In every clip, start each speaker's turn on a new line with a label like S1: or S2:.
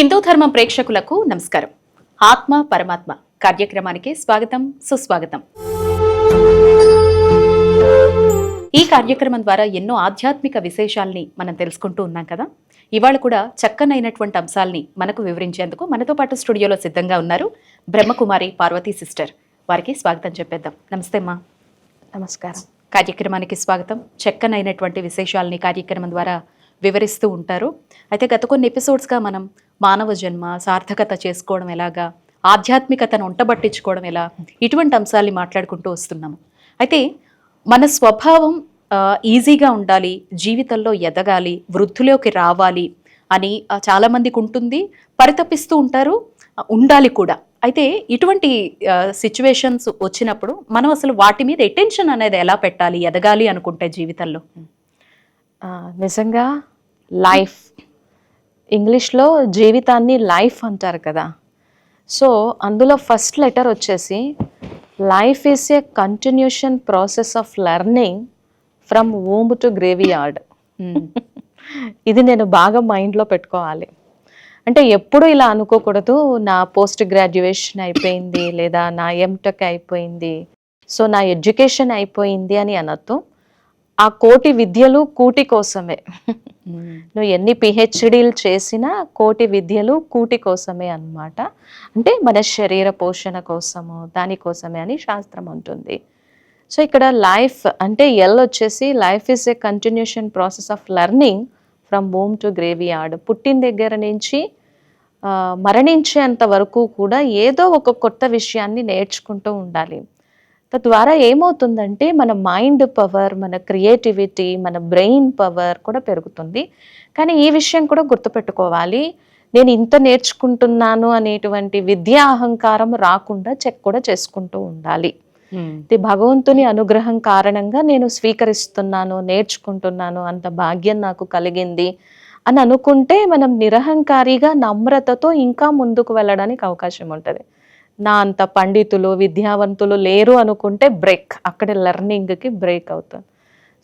S1: హిందూ ధర్మం ప్రేక్షకులకు నమస్కారం. ఆత్మ పరమాత్మ కార్యక్రమానికి స్వాగతం సుస్వాగతం. ఈ కార్యక్రమం ద్వారా ఎన్నో ఆధ్యాత్మిక విశేషాల్ని మనం తెలుసుకుంటూ ఉన్నాం కదా? ఇవాళ కూడా చక్కనైనటువంటి అంశాల్ని మనకు వివరించేందుకు మనతో పాటు స్టూడియోలో సిద్ధంగా ఉన్నారు బ్రహ్మకుమారి పార్వతీ సిస్టర్. వారికి స్వాగతం చెప్పేద్దాం. నమస్తే అమ్మా.
S2: నమస్కారం.
S1: కార్యక్రమానికి స్వాగతం. చక్కనైనటువంటి విశేషాలని కార్యక్రమం ద్వారా వివరిస్తూ ఉంటారు. అయితే గత కొన్ని ఎపిసోడ్స్గా మనం మానవ జన్మ సార్థకత చేసుకోవడం ఎలాగా ఆధ్యాత్మికతను ఉంటబట్టించుకోవడం ఎలా ఇటువంటి అంశాలు మాట్లాడుకుంటూ వస్తున్నాము. అయితే మన స్వభావం ఈజీగా ఉండాలి జీవితంలో ఎదగాలి వృద్ధులోకి రావాలి అని చాలామందికి ఉంటుంది పరితపిస్తూ ఉంటారు ఉండాలి కూడా. అయితే ఇటువంటి సిచ్యువేషన్స్ వచ్చినప్పుడు మనం అసలు వాటి మీద అటెన్షన్ అనేది ఎలా పెట్టాలి ఎదగాలి అనుకుంటే జీవితంలో?
S2: నిజంగా లైఫ్ ఇంగ్లీష్లో జీవితాన్ని లైఫ్ అంటారు కదా. సో అందులో ఫస్ట్ లెటర్ వచ్చేసి life is a continuation process of learning from womb to graveyard ఇది నేను బాగా మైండ్లో పెట్టుకోవాలి. అంటే ఎప్పుడు ఇలా అనుకోకూడదు నా పోస్ట్ గ్రాడ్యుయేషన్ అయిపోయింది లేదా నా ఎంటెక్ అయిపోయింది సో నా ఎడ్యుకేషన్ అయిపోయింది అని అనొద్దు. ఆ కోటి విద్యలు కూటి కోసమే. నువ్వు ఎన్ని పిహెచ్డీలు చేసినా కోటి విద్యలు కూటి కోసమే అన్నమాట. అంటే మన శరీర పోషణ కోసము దానికోసమే అని శాస్త్రం ఉంటుంది సో ఇక్కడ లైఫ్ అంటే ఎల్ వచ్చేసి life is a continuation process of learning from boom to graveyard పుట్టిన దగ్గర నుంచి మరణించేంత వరకు కూడా ఏదో ఒక కొత్త విషయాన్ని నేర్చుకుంటూ ఉండాలి. తద్వారా ఏమవుతుందంటే మన మైండ్ పవర్ మన క్రియేటివిటీ మన బ్రెయిన్ పవర్ కూడా పెరుగుతుంది. కానీ ఈ విషయం కూడా గుర్తుపెట్టుకోవాలి. నేను ఇంత నేర్చుకుంటున్నాను అనేటువంటి విద్యా అహంకారం రాకుండా చెక్ కూడా చేసుకుంటూ ఉండాలి. ఇది భగవంతుని అనుగ్రహం కారణంగా నేను స్వీకరిస్తున్నాను నేర్చుకుంటున్నాను అంత భాగ్యం నాకు కలిగింది అని అనుకుంటే మనం నిరహంకారిగా నమ్రతతో ఇంకా ముందుకు వెళ్ళడానికి అవకాశం ఉంటుంది. నా అంత పండితులు విద్యావంతులు లేరు అనుకుంటే బ్రేక్. అక్కడ లెర్నింగ్కి బ్రేక్ అవుతుంది.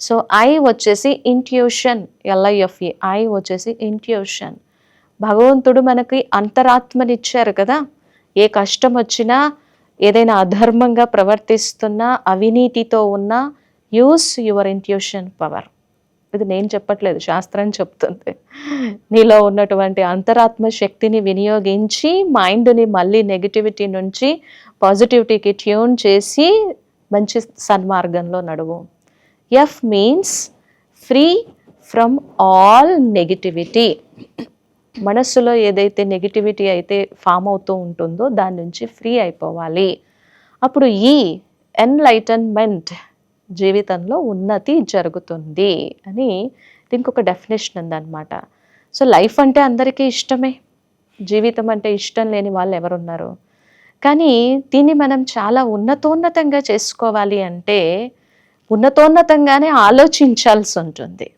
S2: సో ఐ వచ్చేసి intuition L I F E I వచ్చేసి ఇంట్యూషన్ భగవంతుడు మనకి అంతరాత్మనిచ్చారు కదా? ఏ కష్టం వచ్చినా ఏదైనా అధర్మంగా ప్రవర్తిస్తున్నా అవినీతితో ఉన్నా యూస్ యువర్ ఇంట్యూషన్ పవర్ ఇది నేను చెప్పట్లేదు శాస్త్రం చెప్తుంది. నీలో ఉన్నటువంటి అంతరాత్మ శక్తిని వినియోగించి మైండ్ని మళ్ళీ నెగిటివిటీ నుంచి పాజిటివిటీకి ట్యూన్ చేసి మంచి సన్మార్గంలో నడువు. F means free from all negativity మనస్సులో ఏదైతే నెగిటివిటీ అయితే ఫామ్ అవుతూ ఉంటుందో దాని నుంచి ఫ్రీ అయిపోవాలి. అప్పుడు ఈ ఎన్లైటన్మెంట్ జీవితంలో ఉన్నతి జరుగుతుంది అని దీనికి ఒక డెఫినేషన్ ఉందన్నమాట. సో లైఫ్ అంటే అందరికీ ఇష్టమే. జీవితం అంటే ఇష్టం లేని వాళ్ళు ఎవరున్నారు? కానీ దీన్ని మనం చాలా ఉన్నతోన్నతంగా చేసుకోవాలి అంటే ఉన్నతోన్నతంగానే ఆలోచించాల్సి ఉంటుంది.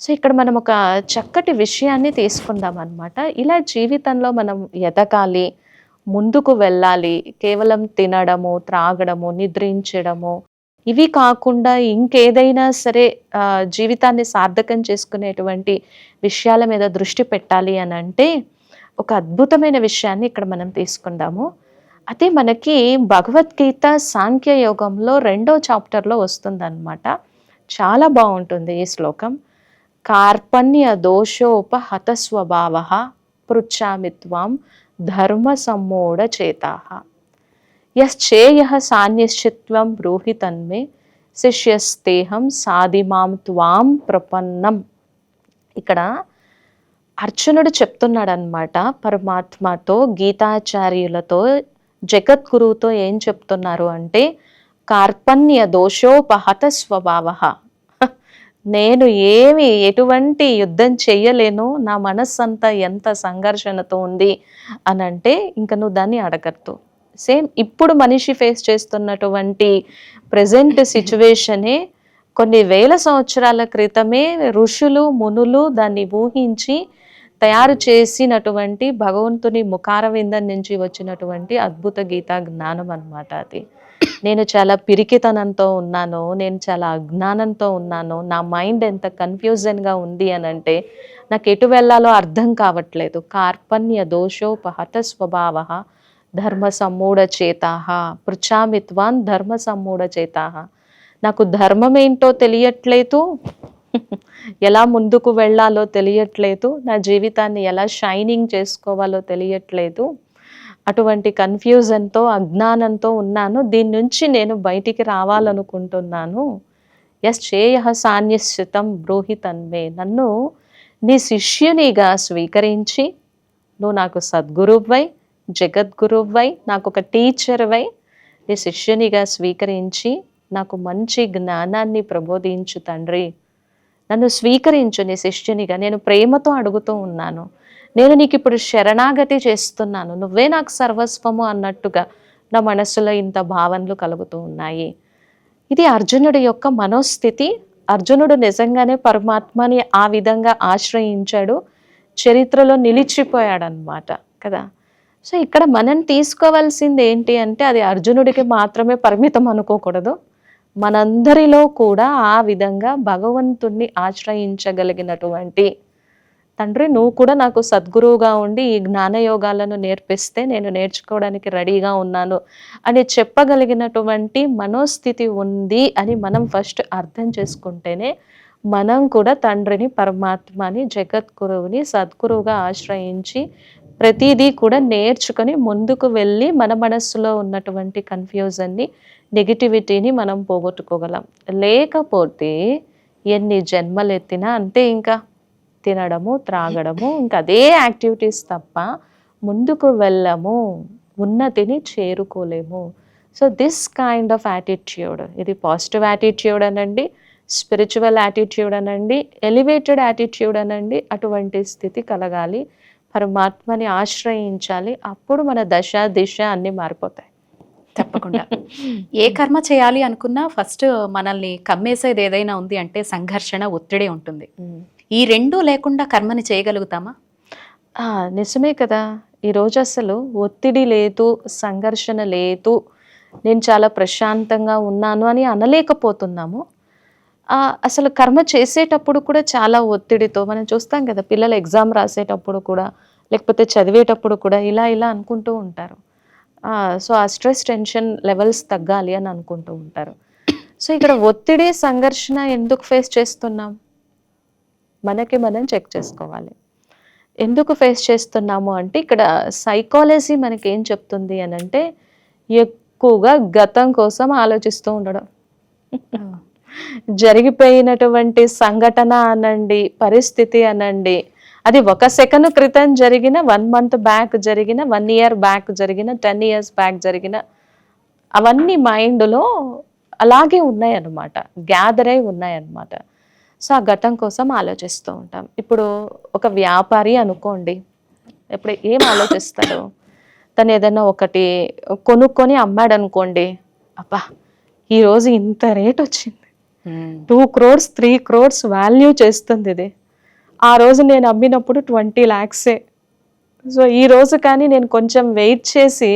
S2: సో ఇక్కడ మనం ఒక చక్కటి విషయాన్ని తీసుకుందాం అనమాట ఇలా జీవితంలో మనం ఎదగాలి ముందుకు వెళ్ళాలి కేవలం తినడము త్రాగడము నిద్రించడము ఇవి కాకుండా ఇంకేదైనా సరే జీవితాన్ని సార్థకం చేసుకునేటువంటి విషయాల మీద దృష్టి పెట్టాలి అని అంటే ఒక అద్భుతమైన విషయాన్ని ఇక్కడ మనం తీసుకుందాము. అదే మనకి భగవద్గీత సాంఖ్య యోగంలో రెండో చాప్టర్లో వస్తుందన్నమాట. చాలా బాగుంటుంది ఈ శ్లోకం. కార్పణ్య దోషోపహత స్వభావ పృచ్ఛామిత్వం ధర్మ సమ్మూఢ చేతా. యశ్చేయ సాన్యశ్చిత్వం బ్రూహి తన్మే శిష్యస్తేహం సాధిమాం త్వాం ప్రపన్నం. ఇక్కడ అర్జునుడు చెప్తున్నాడనమాట పరమాత్మతో గీతాచార్యులతో జగద్గురువుతో ఏం చెప్తున్నారు అంటే కార్పణ్య దోషోపహత స్వభావ. నేను ఏమి ఎటువంటి యుద్ధం చెయ్యలేను నా మనస్సంతా ఎంత సంఘర్షణతో ఉంది అని అంటే నువ్వు దాన్ని అడగద్దు. సేమ్ ఇప్పుడు మనిషి ఫేస్ చేస్తున్నటువంటి ప్రజెంట్ సిచ్యువేషనే కొన్ని వేల సంవత్సరాల క్రితమే ఋషులు మునులు దాన్ని ఊహించి తయారు చేసినటువంటి భగవంతుని ముఖారవిందం నుంచి వచ్చినటువంటి అద్భుత గీతా జ్ఞానం అన్నమాట అది. నేను చాలా పిరికితనంతో ఉన్నాను నేను చాలా అజ్ఞానంతో ఉన్నాను నా మైండ్ ఎంత కన్ఫ్యూజన్గా ఉంది అని అంటే నాకు ఎటు వెళ్ళాలో అర్థం కావట్లేదు. కార్పణ్య దోషోపహత స్వభావ ధర్మ సమ్మూఢ పృచ్ఛామిత్వాన్ ధర్మ సమ్మూఢచేతాహ నాకు ధర్మం ఏంటో తెలియట్లేదు. ఎలా ముందుకు వెళ్ళాలో తెలియట్లేదు. నా జీవితాన్ని ఎలా షైనింగ్ చేసుకోవాలో తెలియట్లేదు. అటువంటి కన్ఫ్యూజన్తో అజ్ఞానంతో ఉన్నాను. దీని నుంచి నేను బయటికి రావాలనుకుంటున్నాను. ఎస్ చేయ సాన్యశ్చితం బ్రూహి తన్మే. నన్ను నీ శిష్యునిగా స్వీకరించి నువ్వు నాకు సద్గురువై జగద్గురువై నాకు ఒక టీచర్వై నీ శిష్యునిగా స్వీకరించి నాకు మంచి జ్ఞానాన్ని ప్రబోధించు తండ్రి. నన్ను స్వీకరించు నీ శిష్యునిగా. నేను ప్రేమతో అడుగుతూ ఉన్నాను. నేను నీకు ఇప్పుడు శరణాగతి చేస్తున్నాను. నువ్వే నాకు సర్వస్వము అన్నట్టుగా నా మనసులో ఇంత భావనలు కలుగుతూ ఉన్నాయి. ఇది అర్జునుడి యొక్క మనోస్థితి. అర్జునుడు నిజంగానే పరమాత్మని ఆ విధంగా ఆశ్రయించాడు. చరిత్రలో నిలిచిపోయాడనమాట కదా? సో ఇక్కడ మనం తీసుకోవాల్సింది ఏంటి అంటే అది అర్జునుడికి మాత్రమే పరిమితం అనుకోకూడదు. మనందరిలో కూడా ఆ విధంగా భగవంతుణ్ణి ఆశ్రయించగలిగినటువంటి తండ్రి నువ్వు కూడా నాకు సద్గురువుగా ఉండి ఈ జ్ఞానయోగాలను నేర్పిస్తే నేను నేర్చుకోవడానికి రెడీగా ఉన్నాను అని చెప్పగలిగినటువంటి మనోస్థితి ఉంది అని మనం ఫస్ట్ అర్థం చేసుకుంటేనే మనం కూడా తండ్రిని పరమాత్మని జగద్గురువుని సద్గురువుగా ఆశ్రయించి ప్రతిదీ కూడా నేర్చుకొని ముందుకు వెళ్ళి మన మనస్సులో ఉన్నటువంటి కన్ఫ్యూజన్ని నెగిటివిటీని మనం పోగొట్టుకోగలం. లేకపోతే ఎన్ని జన్మలు ఎత్తినా అంతే ఇంకా. తినడము త్రాగడము ఇంకా అదే యాక్టివిటీస్ తప్ప ముందుకు వెళ్ళము ఉన్నతిని చేరుకోలేము. So this kind of attitude ఇది పాజిటివ్ యాటిట్యూడ్ అనండి స్పిరిచువల్ యాటిట్యూడ్ అనండి ఎలివేటెడ్ యాటిట్యూడ్ అనండి అటువంటి స్థితి కలగాలి. పరమాత్మని ఆశ్రయించాలి. అప్పుడు మన దశ దిశ అన్నీ మారిపోతాయి.
S1: తప్పకుండా. ఏ కర్మ చేయాలి అనుకున్నా ఫస్ట్ మనల్ని కమ్మేసేది ఏదైనా ఉంది అంటే సంఘర్షణ ఒత్తిడి ఉంటుంది. ఈ రెండూ లేకుండా కర్మని చేయగలుగుతామా?
S2: నిజమే కదా. ఈరోజు అసలు ఒత్తిడి లేదు సంఘర్షణ లేదు. నేను చాలా ప్రశాంతంగా ఉన్నాను అని అనలేకపోతున్నాము. అసలు కర్మ చేసేటప్పుడు కూడా చాలా ఒత్తిడితో మనం చూస్తాం కదా పిల్లలు ఎగ్జామ్ రాసేటప్పుడు కూడా లేకపోతే చదివేటప్పుడు కూడా ఇలా ఇలా అనుకుంటూ ఉంటారు. సో ఆ స్ట్రెస్ టెన్షన్ లెవెల్స్ తగ్గాలి అని అనుకుంటూ ఉంటారు. సో ఇక్కడ ఒత్తిడి సంఘర్షణ ఎందుకు ఫేస్ చేస్తున్నాం? మనకి మనం చెక్ చేసుకోవాలి. ఎందుకు ఫేస్ చేస్తున్నాము అంటే ఇక్కడ సైకాలజీ మనకి ఏం చెప్తుంది అని అంటే ఎక్కువగా గతం కోసం ఆలోచిస్తూ ఉండడం. జరిగిపోయినటువంటి సంఘటన అనండి పరిస్థితి అనండి. అది ఒక సెకండ్ క్రితం జరిగిన వన్ మంత్ బ్యాక్ జరిగిన వన్ ఇయర్ బ్యాక్ జరిగిన టెన్ ఇయర్స్ బ్యాక్ జరిగిన అవన్నీ మైండ్లో అలాగే ఉన్నాయన్నమాట. గ్యాదర్ అయి ఉన్నాయన్నమాట. సో ఆ ఘటం కోసం ఆలోచిస్తూ ఉంటాం. ఇప్పుడు ఒక వ్యాపారి అనుకోండి. ఇప్పుడు ఏం ఆలోచిస్తాడు? తను ఏదైనా ఒకటి కొనుక్కొని అమ్మాడు అనుకోండి అబ్బా ఈరోజు ఇంత రేట్ వచ్చింది. Two crores three crores value చేస్తుంది ఇది. ఆ రోజు నేను అమ్మినప్పుడు ట్వంటీ ల్యాక్సే సో ఈ రోజు కానీ నేను కొంచెం వెయిట్ చేసి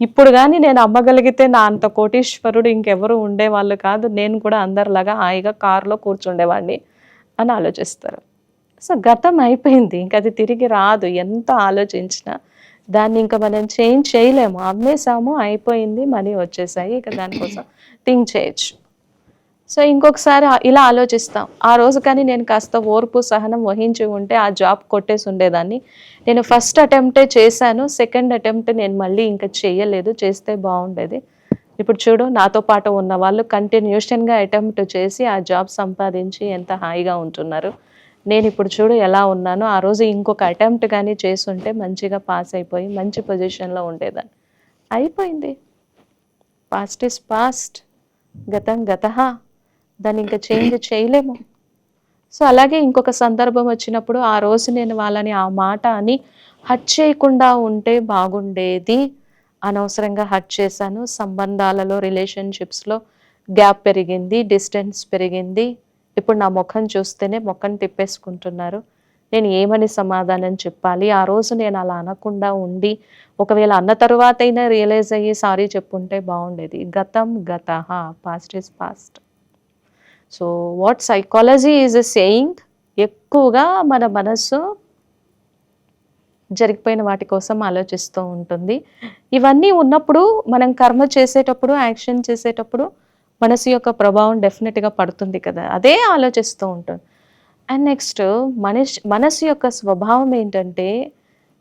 S2: ఇప్పుడు కానీ నేను అమ్మగలిగితే నా అంత కోటీశ్వరుడు ఇంకెవరు ఉండేవాళ్ళు కాదు. నేను కూడా అందరిలాగా హాయిగా కారులో కూర్చుండేవాడిని అని ఆలోచిస్తారు. సో గతం అయిపోయింది. ఇంకా అది తిరిగి రాదు. ఎంత ఆలోచించినా దాన్ని ఇంకా మనం చేంజ్ చేయలేము. అమ్మేసాము అయిపోయింది మనీ వచ్చేసాయి. ఇక దానికోసం థింక్ చేయొచ్చు. సో ఇంకొకసారి ఇలా ఆలోచిస్తాం. ఆ రోజు కానీ నేను కాస్త ఓర్పు సహనం వహించి ఉంటే ఆ జాబ్ కొట్టేసి ఉండేదాన్ని. నేను ఫస్ట్ అటెంప్టే చేశాను. సెకండ్ అటెంప్ట్ నేను మళ్ళీ ఇంకా చేయలేదు. చేస్తే బాగుండేది. ఇప్పుడు చూడు నాతో పాటు ఉన్న వాళ్ళు కంటిన్యూషన్గా అటెంప్ట్ చేసి ఆ జాబ్ సంపాదించి ఎంత హాయిగా ఉంటున్నారు. నేను ఇప్పుడు చూడు ఎలా ఉన్నానో ఆ రోజు ఇంకొక అటెంప్ట్ కానీ చేసుంటే మంచిగా పాస్ అయిపోయి మంచి పొజిషన్లో ఉండేదాన్ని. అయిపోయింది. పాస్ట్ ఇస్ పాస్ట్ గతం గత. దాన్ని ఇంకా చేంజ్ చేయలేము. సో అలాగే ఇంకొక సందర్భం వచ్చినప్పుడు ఆ రోజు నేను వాళ్ళని ఆ మాట అని హట్ చేయకుండా ఉంటే బాగుండేది అనవసరంగా హట్ చేశాను. సంబంధాలలో రిలేషన్షిప్స్లో గ్యాప్ పెరిగింది డిస్టెన్స్ పెరిగింది. ఇప్పుడు నా ముఖం చూస్తేనే ముఖం తిప్పేసుకుంటున్నారు. నేను ఏమని సమాధానం చెప్పాలి? ఆ రోజు నేను అలా అనకుండా ఉండి ఒకవేళ అన్న తరువాత అయినా రియలైజ్ అయ్యి సారీ చెప్పుంటే బాగుండేది. గతం గత past is past so what psychology is a saying ఎక్కువగా మన మనస్సు జరిగిపోయిన వాటి కోసం ఆలోచిస్తూ ఉంటుంది. ఇవన్నీ ఉన్నప్పుడు మనం కర్మ చేసేటప్పుడు యాక్షన్ చేసేటప్పుడు మనసు యొక్క ప్రభావం డెఫినెట్గా పడుతుంది కదా. అదే ఆలోచిస్తూ ఉంటుంది. అండ్ నెక్స్ట్ మనిషి మనసు యొక్క స్వభావం ఏంటంటే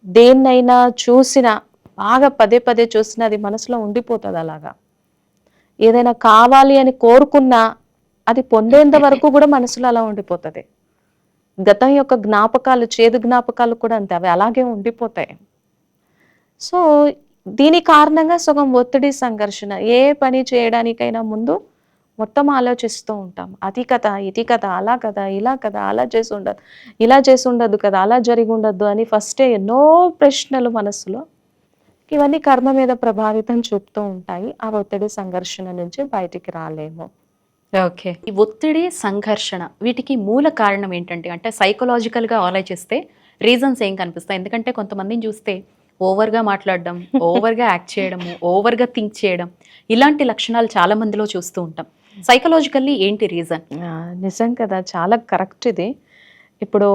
S2: దేన్నైనా చూసినా బాగా పదే పదే చూసినా అది మనసులో ఉండిపోతుంది అలాగా. ఏదైనా కావాలి అని కోరుకున్నా అది పొందేంత వరకు కూడా మనసులో అలా ఉండిపోతుంది. గతం యొక్క జ్ఞాపకాలు చేదు జ్ఞాపకాలు కూడా అంతే అవి అలాగే ఉండిపోతాయి. సో దీని కారణంగా సగం ఒత్తిడి సంఘర్షణ ఏ పని చేయడానికైనా ముందు మొత్తం ఆలోచిస్తూ ఉంటాం. అది కదా ఇది కదా అలా కదా ఇలా కదా అలా చేసి ఉండదు ఇలా చేసి ఉండదు కదా అలా జరిగి ఉండదు అని ఫస్టే ఎన్నో ప్రశ్నలు మనసులో ఇవన్నీ కర్మ మీద ప్రభావితం చూపుతూ ఉంటాయి. ఆ ఒత్తిడి సంఘర్షణ నుంచి బయటికి రాలేము.
S1: ఓకే. ఈ ఒత్తిడి సంఘర్షణ వీటికి మూల కారణం ఏంటంటే అంటే సైకలాజికల్గా ఆలోచిస్తే రీజన్స్ ఏం కనిపిస్తాయి? ఎందుకంటే కొంతమందిని చూస్తే ఓవర్గా మాట్లాడడం ఓవర్గా యాక్ట్ చేయడము ఓవర్గా థింక్ చేయడం ఇలాంటి లక్షణాలు చాలా మందిలో చూస్తూ ఉంటాం. సైకలాజికల్లీ ఏంటి రీజన్
S2: నిజం కదా చాలా కరెక్ట్ ఇది. ఇప్పుడు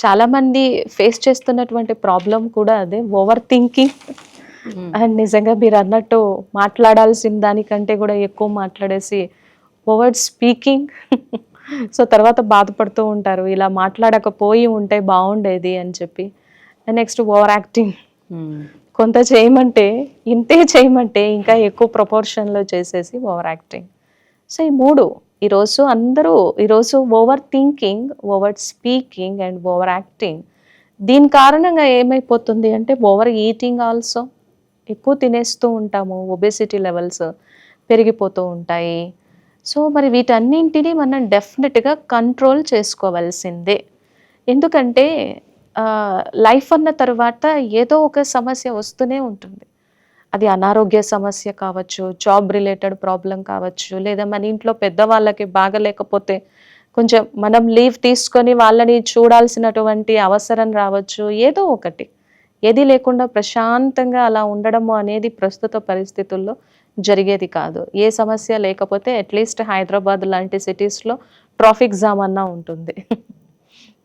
S2: చాలా మంది ఫేస్ చేస్తున్నటువంటి ప్రాబ్లం కూడా అదే ఓవర్ థింకింగ్ అండ్ నిజంగా మీరు అన్నట్టు మాట్లాడాల్సిన దానికంటే కూడా ఎక్కువ మాట్లాడేసి ఓవర్ స్పీకింగ్ సో తర్వాత బాధపడుతూ ఉంటారు. ఇలా మాట్లాడకపోయి ఉంటే బాగుండేది అని చెప్పి. నెక్స్ట్ ఓవర్ యాక్టింగ్ కొంత చేయమంటే ఇంతే చేయమంటే ఇంకా ఎక్కువ ప్రపోర్షన్లో చేసేసి ఓవర్ యాక్టింగ్ సో ఈ మూడు ఈరోజు అందరూ ఈరోజు over thinking over speaking and over acting దీని కారణంగా ఏమైపోతుంది అంటే ఓవర్ ఈటింగ్ ఆల్సో ఎక్కువ తినేస్తూ ఉంటాము. ఒబెసిటీ లెవెల్స్ పెరిగిపోతూ ఉంటాయి. సో మరి వీటన్నింటినీ మనం డెఫినెట్గా కంట్రోల్ చేసుకోవాల్సిందే. ఎందుకంటే లైఫ్ అన్న తర్వాత ఏదో ఒక సమస్య వస్తూనే ఉంటుంది. అది అనారోగ్య సమస్య కావచ్చు జాబ్ రిలేటెడ్ ప్రాబ్లం కావచ్చు లేదా మన ఇంట్లో పెద్దవాళ్ళకి బాగలేకపోతే కొంచెం మనం లీవ్ తీసుకొని వాళ్ళని చూడాల్సినటువంటి అవసరం రావచ్చు ఏదో ఒకటి. ఏది లేకుండా ప్రశాంతంగా అలా ఉండడము అనేది ప్రస్తుత పరిస్థితుల్లో జరిగేది కాదు. ఏ సమస్య లేకపోతే అట్లీస్ట్ హైదరాబాద్ లాంటి సిటీస్లో ట్రాఫిక్ జామ్ అన్నా ఉంటుంది.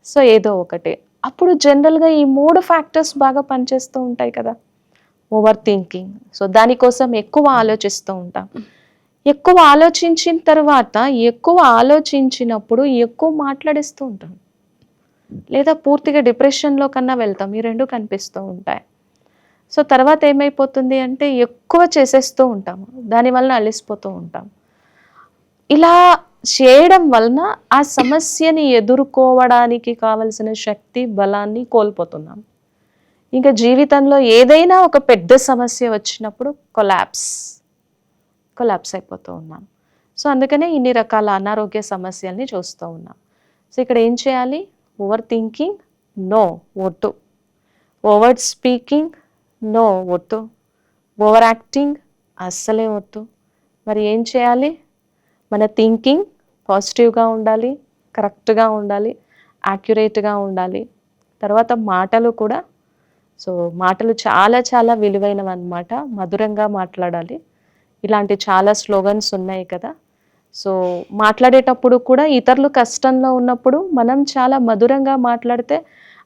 S2: సో ఏదో ఒకటి. అప్పుడు జనరల్గా ఈ మూడు ఫ్యాక్టర్స్ బాగా పనిచేస్తూ ఉంటాయి కదా. ఓవర్ థింకింగ్ సో దానికోసం ఎక్కువ ఆలోచిస్తూ ఉంటాం. ఎక్కువ ఆలోచించిన తర్వాత ఎక్కువ ఆలోచించినప్పుడు ఎక్కువ మాట్లాడిస్తూ ఉంటాం. లేదా పూర్తిగా డిప్రెషన్లో కన్నా వెళ్తాం. ఈ రెండు కనిపిస్తూ ఉంటాయి. సో తర్వాత ఏమైపోతుంది అంటే ఎక్కువ చేసేస్తూ ఉంటాము. దానివల్ల అలిసిపోతూ ఉంటాం ఇలా చేయడం వలన ఆ సమస్యని ఎదుర్కోవడానికి కావలసిన శక్తి బలాన్ని కోల్పోతున్నాం. ఇంకా జీవితంలో ఏదైనా ఒక పెద్ద సమస్య వచ్చినప్పుడు కొలాప్స్ కొలాప్స్ అయిపోతూ ఉన్నాం. సో అందుకనే ఇన్ని రకాల అనారోగ్య సమస్యల్ని చూస్తూ ఉన్నాం. సో ఇక్కడ ఏం చేయాలి? ఓవర్ థింకింగ్ నో ఒట్టు ఓవర్ స్పీకింగ్ నో వద్దు. ఓవర్ యాక్టింగ్ అస్సలే వద్దు. మరి ఏం చేయాలి? మన థింకింగ్ పాజిటివ్గా ఉండాలి కరెక్ట్గా ఉండాలి యాక్యురేట్గా ఉండాలి. తర్వాత మాటలు కూడా. సో మాటలు చాలా చాలా విలువైనవి అన్నమాట మధురంగా మాట్లాడాలి. ఇలాంటి చాలా స్లోగన్స్ ఉన్నాయి కదా. సో మాట్లాడేటప్పుడు కూడా ఇతరులు కష్టంలో ఉన్నప్పుడు మనం చాలా మధురంగా మాట్లాడితే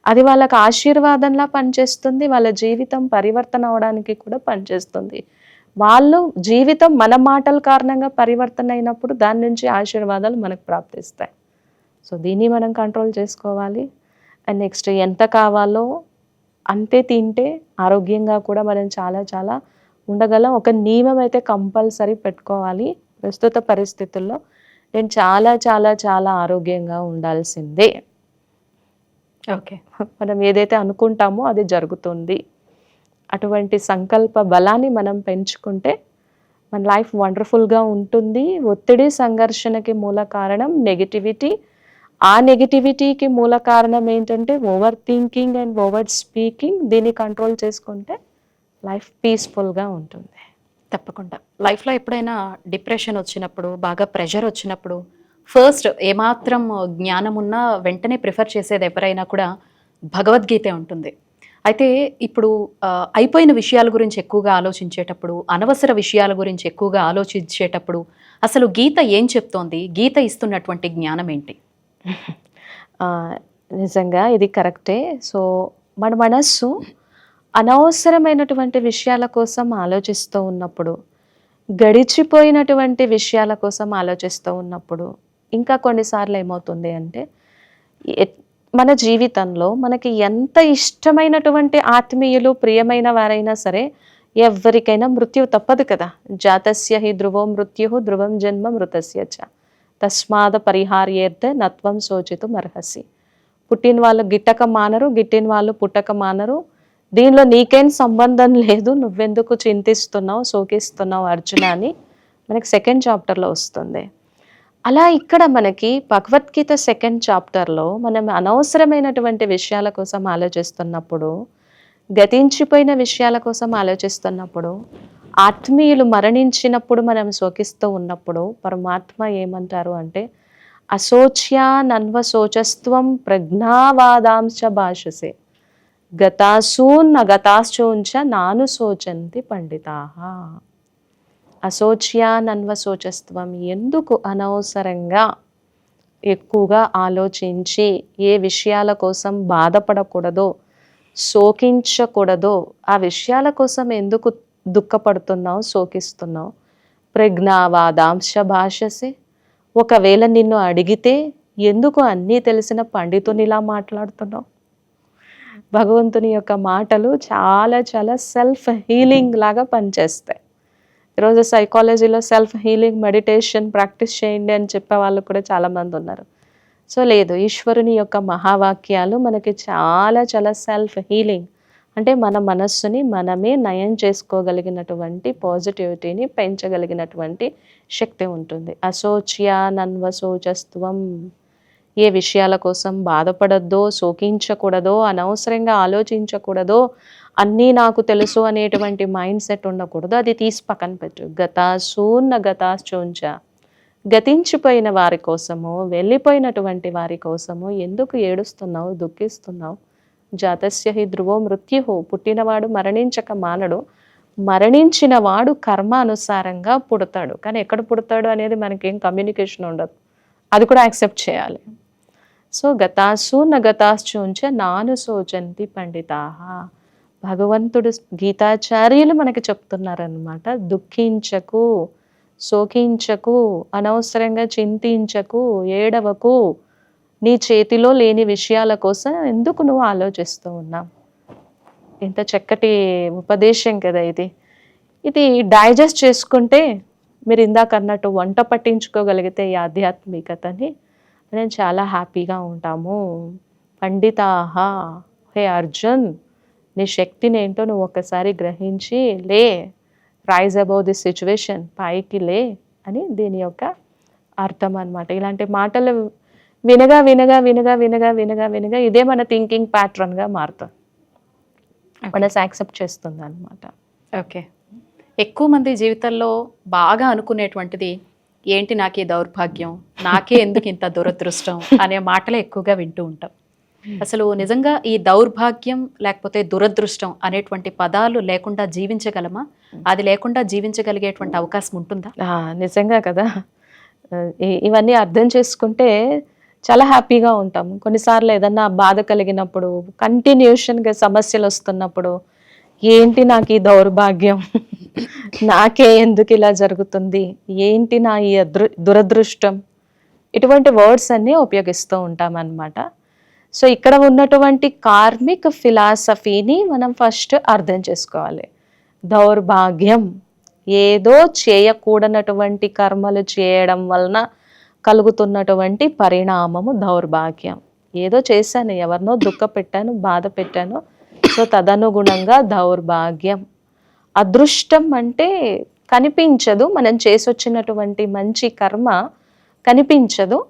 S2: అది వాళ్ళకి ఆశీర్వాదంలా పనిచేస్తుంది వాళ్ళ జీవితం పరివర్తన అవడానికి కూడా పనిచేస్తుంది. వాళ్ళు జీవితం మన మాటల కారణంగా పరివర్తన అయినప్పుడు దాని నుంచి ఆశీర్వాదాలు మనకు ప్రాప్తిస్తాయి. సో దీన్ని మనం కంట్రోల్ చేసుకోవాలి. అండ్ నెక్స్ట్ ఎంత కావాలో అంతే తింటే ఆరోగ్యంగా కూడా మనం చాలా చాలా ఉండగలం. ఒక నియమం అయితే కంపల్సరీ పెట్టుకోవాలి. ప్రస్తుత పరిస్థితుల్లో నేను చాలా చాలా చాలా ఆరోగ్యంగా ఉండాల్సిందే.
S1: ఓకే.
S2: మనం ఏదైతే అనుకుంటామో అది జరుగుతుంది. అటువంటి సంకల్ప బలాన్ని మనం పెంచుకుంటే మన లైఫ్ వండర్ఫుల్గా ఉంటుంది. ఒత్తిడి సంఘర్షణకి మూల కారణం నెగిటివిటీ. ఆ నెగిటివిటీకి మూల కారణం ఏంటంటే over thinking and over speaking దీన్ని కంట్రోల్ చేసుకుంటే లైఫ్ పీస్ఫుల్గా ఉంటుంది.
S1: తప్పకుండా. లైఫ్లో ఎప్పుడైనా డిప్రెషన్ వచ్చినప్పుడు బాగా ప్రెషర్ వచ్చినప్పుడు ఫస్ట్ ఏమాత్రం జ్ఞానం ఉన్నా వెంటనే ప్రిఫర్ చేసేది ఎవరైనా కూడా భగవద్గీతే ఉంటుంది. అయితే ఇప్పుడు అయిపోయిన విషయాల గురించి ఎక్కువగా ఆలోచించేటప్పుడు అనవసర విషయాల గురించి ఎక్కువగా ఆలోచించేటప్పుడు అసలు గీత ఏం చెప్తోంది? గీత ఇస్తున్నటువంటి జ్ఞానం ఏంటి?
S2: నిజంగా ఇది కరెక్టే. సో మన మనస్సు అనవసరమైనటువంటి విషయాల కోసం ఆలోచిస్తూ ఉన్నప్పుడు గడిచిపోయినటువంటి విషయాల కోసం ఆలోచిస్తూ ఉన్నప్పుడు ఇంకా కొన్నిసార్లు ఏమవుతుంది అంటే మన జీవితంలో మనకి ఎంత ఇష్టమైనటువంటి ఆత్మీయులు ప్రియమైన వారైనా సరే ఎవరికైనా మృత్యు తప్పదు కదా. జాతస్య హి ధ్రువో మృత్యు ధ్రువం జన్మ మృతస్య చ. తస్మాద పరిహార్యేర్థ నత్వం శోచితు అర్హసి. పుట్టిన వాళ్ళు గిట్టక మానరు గిట్టిన వాళ్ళు పుట్టక మానరు. దీనిలో నీకేం సంబంధం లేదు నువ్వెందుకు చింతిస్తున్నావు శోకిస్తున్నావు అర్జున అని మనకి సెకండ్ చాప్టర్లో వస్తుంది. అలా ఇక్కడ మనకి భగవద్గీత సెకండ్ చాప్టర్లో మనం అనవసరమైనటువంటి విషయాల కోసం ఆలోచిస్తున్నప్పుడు గతించిపోయిన విషయాల కోసం ఆలోచిస్తున్నప్పుడు ఆత్మీయులు మరణించినప్పుడు మనం శోకిస్తూ ఉన్నప్పుడు పరమాత్మ ఏమంటారు అంటే అశోచ్యా నన్వశోచస్త్వం ప్రజ్ఞావాదాంశ భాషసే. గతాసూన్ గతాశ్చోంచ నాను శోచంతి పండితాహ అశోచ్యానన్వశోచస్త్వం ఎందుకు అనవసరంగా ఎక్కువగా ఆలోచించి ఏ విషయాల కోసం బాధపడకూడదో శోకించకూడదో ఆ విషయాల కోసం ఎందుకు దుఃఖపడుతున్నావు శోకిస్తున్నావు? ప్రజ్ఞావాదాంశ భాషసే ఒకవేళ నిన్ను అడిగితే ఎందుకు అన్నీ తెలిసిన పండితునిలా మాట్లాడుతున్నావు? భగవంతుని యొక్క మాటలు చాలా చాలా సెల్ఫ్ హీలింగ్ లాగా పనిచేస్తాయి. ఈరోజు సైకాలజీలో సెల్ఫ్ హీలింగ్ మెడిటేషన్ ప్రాక్టీస్ చేయండి అని చెప్పే వాళ్ళు కూడా చాలామంది ఉన్నారు. సో లేదు ఈశ్వరుని యొక్క మహావాక్యాలు మనకి చాలా చాలా సెల్ఫ్ హీలింగ్ అంటే మన మనస్సుని మనమే నయం చేసుకోగలిగినటువంటి పాజిటివిటీని పెంచగలిగినటువంటి శక్తి ఉంటుంది. అశోచ్యానన్వశోచస్త్వం ఏ విషయాల కోసం బాధపడద్దో శోకించకూడదో అనవసరంగా ఆలోచించకూడదో అన్నీ నాకు తెలుసు అనేటువంటి మైండ్ సెట్ ఉండకూడదు. అది తీసి పక్కన పెట్టు. గత గతాశోంచ గతించిపోయిన వారి కోసము వెళ్ళిపోయినటువంటి వారి కోసము ఎందుకు ఏడుస్తున్నావు దుఃఖిస్తున్నావు? జాతస్య హి ధ్రువో మృత్యు. పుట్టినవాడు మరణించక మానడు. మరణించిన వాడు కర్మ అనుసారంగా పుడతాడు. కానీ ఎక్కడ పుడతాడు అనేది మనకేం కమ్యూనికేషన్ ఉండదు. అది కూడా యాక్సెప్ట్ చేయాలి. సో గతాసు న గతాశ్చూంచ నాను శోచంతి పండితాహ. భగవంతుడు గీతాచార్యులు మనకి చెప్తున్నారనమాట దుఃఖించకు శోకించకు అనవసరంగా చింతించకు ఏడవకు నీ చేతిలో లేని విషయాల కోసం ఎందుకు నువ్వు ఆలోచిస్తూ ఉన్నావు? ఇంత చక్కటి ఉపదేశం కదా ఇది. ఇది డైజెస్ట్ చేసుకుంటే మీరు ఇందాక అన్నట్టు వంట పట్టించుకోగలిగితే ఈ ఆధ్యాత్మికతని నేను చాలా హ్యాపీగా ఉంటాము. పండితాహ హే అర్జున్ నీ శక్తిని ఏంటో నువ్వు ఒక్కసారి గ్రహించి లే రైజ్ అబౌవ్ దిస్ సిచ్యువేషన్ పైకి లే అని దీని యొక్క అర్థం అన్నమాట. ఇలాంటి మాటలు వినగా వినగా వినగా వినగా వినగా వినగా ఇదే మన థింకింగ్ ప్యాటర్న్గా మారుతుంది. మనసు యాక్సెప్ట్ చేస్తుంది అనమాట
S1: ఓకే. ఎక్కువ మంది జీవితంలో బాగా అనుకునేటువంటిది ఏంటి నాకే దౌర్భాగ్యం? నాకే ఎందుకు ఇంత దురదృష్టం? అనే మాటలే ఎక్కువగా వింటూ ఉంటాం. అసలు నిజంగా ఈ దౌర్భాగ్యం లేకపోతే దురదృష్టం అనేటువంటి పదాలు లేకుండా జీవించగలమా? అది లేకుండా జీవించగలిగేటువంటి అవకాశం ఉంటుందా?
S2: నిజంగా కదా. ఇవన్నీ అర్థం చేసుకుంటే చాలా హ్యాపీగా ఉంటాం. కొన్నిసార్లు ఏదన్నా బాధ కలిగినప్పుడు కంటిన్యూషన్గా సమస్యలు వస్తున్నప్పుడు ఏంటి నాకు ఈ దౌర్భాగ్యం? నాకే ఎందుకు ఇలా జరుగుతుంది? ఏంటి నా ఈ అదృ దురదృష్టం? ఇటువంటి వర్డ్స్ అన్నీ ఉపయోగిస్తూ ఉంటాం అన్నమాట సో ఇక్కడ ఉన్నటువంటి కార్మిక్ ఫిలాసఫీని మనం ఫస్ట్ అర్థం చేసుకోవాలి. దౌర్భాగ్యం. ఏదో చేయకూడనటువంటి కర్మలు చేయడం వలన కలుగుతున్నటువంటి పరిణామము దౌర్భాగ్యం. ఏదో చేశాను ఎవరినో దుఃఖ పెట్టాను బాధ పెట్టాను సో తదనుగుణంగా దౌర్భాగ్యం. అదృష్టం అంటే కనిపించదు. మనం చేసొచ్చినటువంటి మంచి కర్మ కనిపించదు.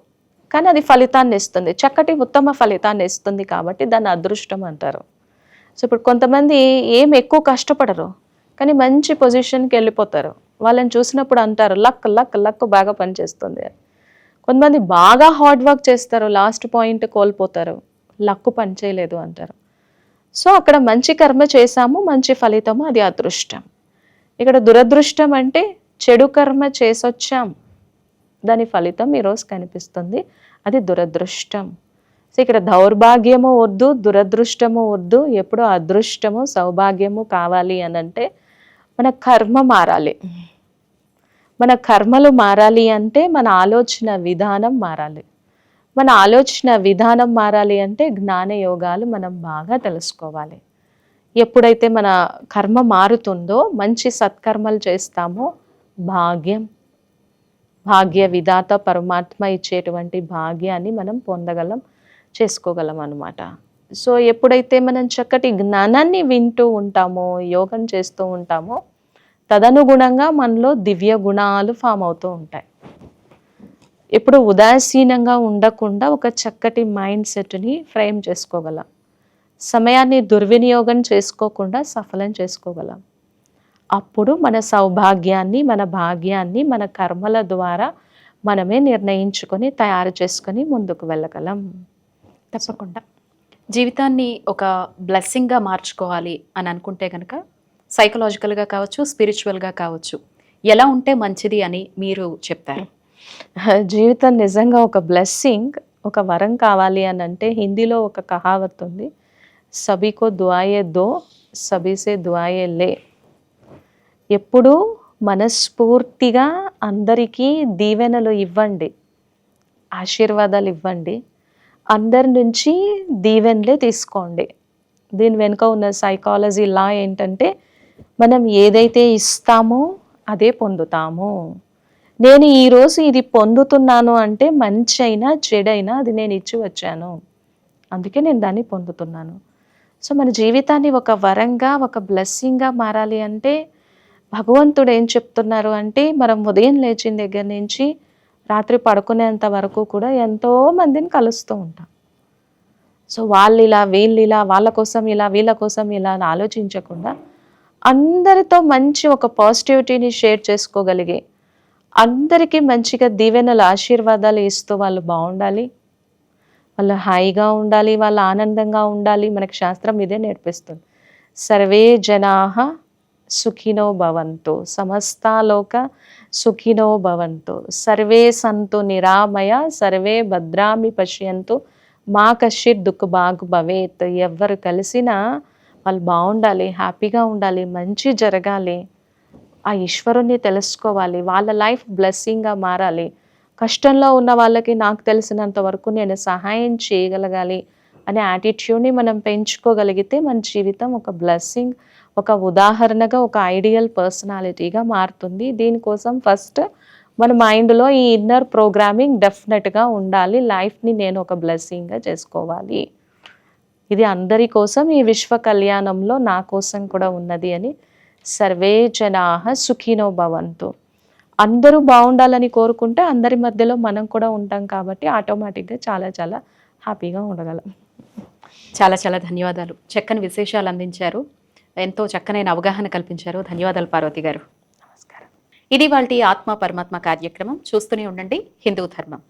S2: కానీ అది ఫలితాన్ని ఇస్తుంది. చక్కటి ఉత్తమ ఫలితాన్ని ఇస్తుంది కాబట్టి దాన్ని అదృష్టం అంటారు. సో ఇప్పుడు కొంతమంది ఏం ఎక్కువ కష్టపడరు. కానీ మంచి పొజిషన్కి వెళ్ళిపోతారు. వాళ్ళని చూసినప్పుడు అంటారు లక్ లక్ లక్ బాగా పనిచేస్తుంది. కొంతమంది బాగా హార్డ్ వర్క్ చేస్తారు లాస్ట్ పాయింట్ కోల్పోతారు. లక్కు పనిచేయలేదు అంటారు. సో అక్కడ మంచి కర్మ చేశాము మంచి ఫలితము అది అదృష్టం. ఇక్కడ దురదృష్టం అంటే చెడు కర్మ చేసొచ్చాం. దాని ఫలితం ఈరోజు కనిపిస్తుంది. అది దురదృష్టం. సో ఇక్కడ దౌర్భాగ్యము వద్దు దురదృష్టము వద్దు ఎప్పుడు అదృష్టము సౌభాగ్యము కావాలి అని అంటే మన కర్మ మారాలి. మన కర్మలు మారాలి అంటే మన ఆలోచన విధానం మారాలి. మన ఆలోచన విధానం మారాలి అంటే జ్ఞాన యోగాలు మనం బాగా తెలుసుకోవాలి. ఎప్పుడైతే మన కర్మ మారుతుందో మంచి సత్కర్మలు చేస్తామో భాగ్యం భాగ్య విధాత పరమాత్మ ఇచ్చేటువంటి భాగ్యాన్ని మనం పొందగలం చేసుకోగలం అనమాట సో ఎప్పుడైతే మనం చక్కటి జ్ఞానాన్ని వింటూ ఉంటామో యోగం చేస్తూ ఉంటామో తదనుగుణంగా మనలో దివ్య గుణాలు ఫామ్ అవుతూ ఉంటాయి. ఎప్పుడు ఉదాసీనంగా ఉండకుండా ఒక చక్కటి మైండ్ సెట్ని ఫ్రేమ్ చేసుకోగలం. సమయాన్ని దుర్వినియోగం చేసుకోకుండా సఫలం చేసుకోగలం. అప్పుడు మన సౌభాగ్యాన్ని మన భాగ్యాన్ని మన కర్మల ద్వారా మనమే నిర్ణయించుకొని తయారు చేసుకొని ముందుకు వెళ్ళగలం.
S1: తప్పకుండా. జీవితాన్ని ఒక బ్లెస్సింగ్గా మార్చుకోవాలి అని అనుకుంటే కనుక సైకలాజికల్గా కావచ్చు స్పిరిచువల్గా కావచ్చు ఎలా ఉంటే మంచిది అని మీరు చెప్తారు?
S2: జీవితం నిజంగా ఒక బ్లెస్సింగ్ ఒక వరం కావాలి అని అంటే హిందీలో ఒక కహావత్ ఉంది. సబీకో దుఆయే దో సబీసే దుఆయే లే. ఎప్పుడూ మనస్ఫూర్తిగా అందరికీ దీవెనలు ఇవ్వండి ఆశీర్వాదాలు ఇవ్వండి. అందరి నుంచి దీవెనలే తీసుకోండి. దీని వెనుక ఉన్న సైకాలజీ లా ఏంటంటే మనం ఏదైతే ఇస్తామో అదే పొందుతాము. నేను ఈరోజు ఇది పొందుతున్నాను అంటే మంచి అయినా చెడైనా అది నేను ఇచ్చి వచ్చాను. అందుకే నేను దాన్ని పొందుతున్నాను. సో మన జీవితాన్ని ఒక వరంగా ఒక బ్లెస్సింగ్గా మారాలి అంటే భగవంతుడు ఏం చెప్తున్నారు అంటే మనం ఉదయం లేచిన దగ్గర నుంచి రాత్రి పడుకునేంత వరకు కూడా ఎంతో మందిని కలుస్తూ ఉంటాం. సో వాళ్ళు ఇలా వీళ్ళు ఇలా వాళ్ళ కోసం ఇలా వీళ్ళ కోసం ఇలా అని ఆలోచించకుండా అందరితో మంచి ఒక పాజిటివిటీని షేర్ చేసుకోగలిగే అందరికీ మంచిగా దీవెనలు ఆశీర్వాదాలు ఇస్తూ వాళ్ళు బాగుండాలి. వాళ్ళు హాయిగా ఉండాలి వాళ్ళు ఆనందంగా ఉండాలి మనకు శాస్త్రం ఇదే నేర్పిస్తుంది. సర్వే జనాహ సుఖినో భవంతు సమస్తాలోక సుఖినో భవంతు. సర్వే సంతు నిరామయ సర్వే భద్రామి పశ్యంతు. మా కశ్చిత్ దుఃఖ బాగు భవేత్. ఎవరు కలిసినా వాళ్ళు బాగుండాలి హ్యాపీగా ఉండాలి మంచి జరగాలి. ఆ ఈశ్వరుణ్ణి తెలుసుకోవాలి. వాళ్ళ లైఫ్ బ్లెస్సింగ్గా మారాలి. కష్టంలో ఉన్న వాళ్ళకి నాకు తెలిసినంత వరకు నేను సహాయం చేయగలగాలి అనే యాటిట్యూడ్ని మనం పెంచుకోగలిగితే మన జీవితం ఒక బ్లెస్సింగ్ ఒక ఉదాహరణగా ఒక ఐడియల్ పర్సనాలిటీగా మారుతుంది. దీనికోసం ఫస్ట్ మన మైండ్లో ఈ ఇన్నర్ ప్రోగ్రామింగ్ డెఫినెట్గా ఉండాలి. లైఫ్ని నేను ఒక బ్లెస్సింగ్గా చేసుకోవాలి. ఇది అందరి కోసం ఈ విశ్వ కళ్యాణంలో నా కోసం కూడా ఉన్నది అని సర్వే జనాహ సుఖినో భవంతు. అందరూ బాగుండాలని కోరుకుంటే అందరి మధ్యలో మనం కూడా ఉంటాం కాబట్టి ఆటోమేటిక్గా చాలా చాలా హ్యాపీగా ఉండగలం.
S1: చాలా చాలా ధన్యవాదాలు. చక్కని విశేషాలు అందించారు. ఎంతో చక్కనైన అవగాహన కల్పించారు. ధన్యవాదాలు పార్వతి గారు.
S2: నమస్కారం.
S1: ఇది వాళ్ళ ఆత్మ పరమాత్మ కార్యక్రమం. చూస్తూనే ఉండండి. హిందూ ధర్మం.